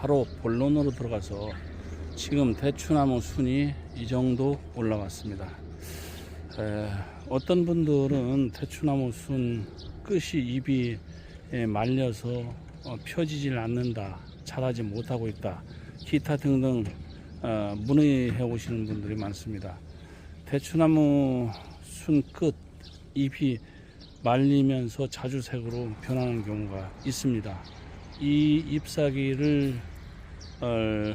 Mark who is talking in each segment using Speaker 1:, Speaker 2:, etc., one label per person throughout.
Speaker 1: 바로 본론으로 들어가서 지금 대추나무 순이 이 정도 올라왔습니다. 에, 어떤 분들은 대추나무 순 끝이 에, 말려서 어, 펴지질 않는다, 자라지 못하고 있다, 기타 등등 어, 문의해 오시는 분들이 많습니다. 대추나무 순 끝 잎이 말리면서 자주색으로 변하는 경우가 있습니다. 이 잎사귀를 어,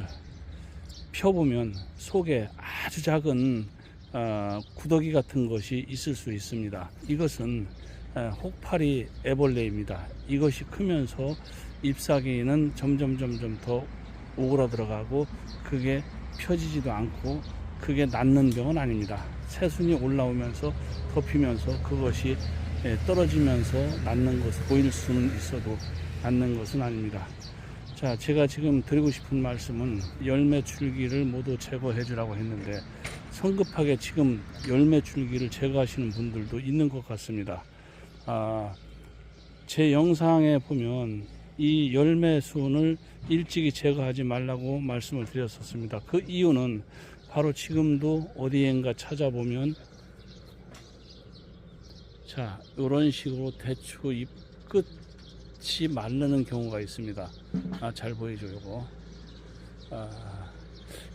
Speaker 1: 펴보면 속에 아주 작은 어, 구더기 같은 것이 있을 수 있습니다. 이것은 어, 혹파리 애벌레입니다. 이것이 크면서 잎사귀는 점점 점점 더 오그라들어가고 그게 펴지지도 않고 그게 낫는 병은 아닙니다. 새순이 올라오면서 덮이면서 그것이 예, 떨어지면서 낫는 것을 보일 수는 있어도 낫는 것은 아닙니다. 자, 제가 지금 드리고 싶은 말씀은 열매 줄기를 모두 제거해 주라고 했는데 성급하게 지금 열매 줄기를 제거하시는 분들도 있는 것 같습니다. 아, 제 영상에 보면 이 열매 순을 일찍이 제거하지 말라고 말씀을 드렸었습니다. 그 이유는 바로 지금도 어디엔가 찾아보면 자, 이런 식으로 대추 잎 끝 이 마르는 경우가 있습니다. 아, 잘 보이죠, 요거. 아,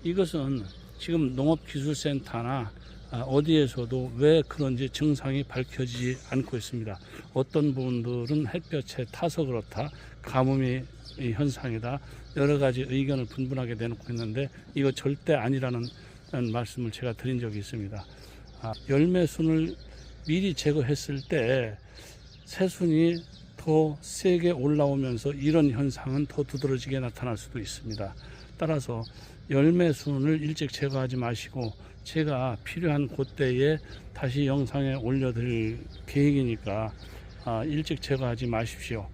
Speaker 1: 이것은 지금 농업기술센터나 아, 어디에서도 왜 그런지 증상이 밝혀지지 않고 있습니다. 어떤 분들은 햇볕에 타서 그렇다, 가뭄이 이 현상이다, 여러 가지 의견을 분분하게 내놓고 있는데 이거 절대 아니라는 말씀을 제가 드린 적이 있습니다. 아, 열매순을 미리 제거했을 때 새순이 더 세게 올라오면서 이런 현상은 더 두드러지게 나타날 수도 있습니다. 따라서 열매 순을 일찍 제거하지 마시고 제가 필요한 그때에 다시 영상에 올려드릴 계획이니까 아, 일찍 제거하지 마십시오.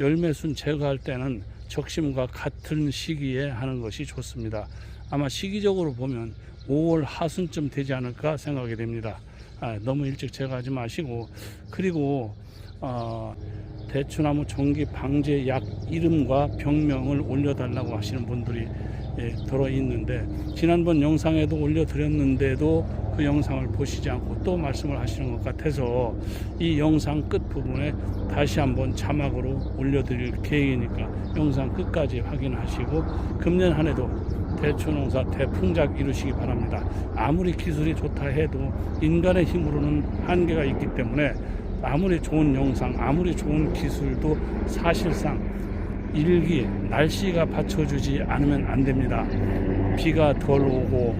Speaker 1: 열매 순 제거할 때는 적심과 같은 시기에 하는 것이 좋습니다. 아마 시기적으로 보면 5월 하순쯤 되지 않을까 생각이 됩니다. 아, 너무 일찍 제거하지 마시고 그리고 어, 대추나무 종기 방제 약 이름과 병명을 올려달라고 하시는 분들이 예, 들어 있는데 지난번 영상에도 올려드렸는데도 그 영상을 보시지 않고 또 말씀을 하시는 것 같아서 이 영상 끝 부분에 다시 한번 자막으로 올려드릴 계획이니까 영상 끝까지 확인하시고 금년 한 해도 대추 농사 대풍작 이루시기 바랍니다. 아무리 기술이 좋다 해도 인간의 힘으로는 한계가 있기 때문에 아무리 좋은 영상, 아무리 좋은 기술도 사실상 일기, 날씨가 받쳐주지 않으면 안 됩니다. 비가 덜 오고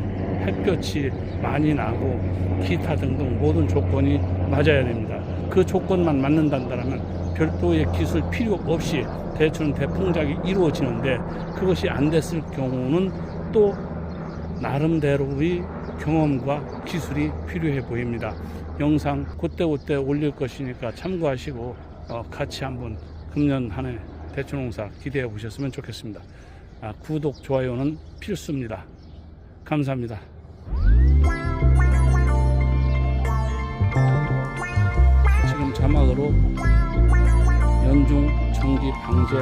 Speaker 1: 햇볕이 많이 나고 기타 등등 모든 조건이 맞아야 됩니다. 그 조건만 맞는다면 별도의 기술 필요 없이 대충 대풍작이 이루어지는데 그것이 안 됐을 경우는 또 나름대로의 경험과 기술이 필요해 보입니다. 영상 그때그때 올릴 것이니까 참고하시고 어, 같이 한번 금년 한 해 대추농사 기대해 보셨으면 좋겠습니다. 아, 구독, 좋아요는 필수입니다. 감사합니다. 연중 정기 방제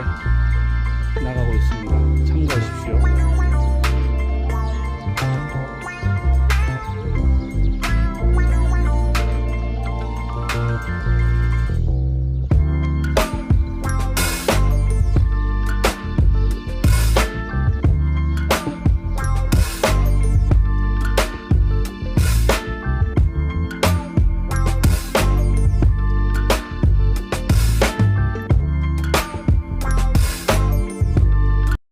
Speaker 1: 나가고 있습니다.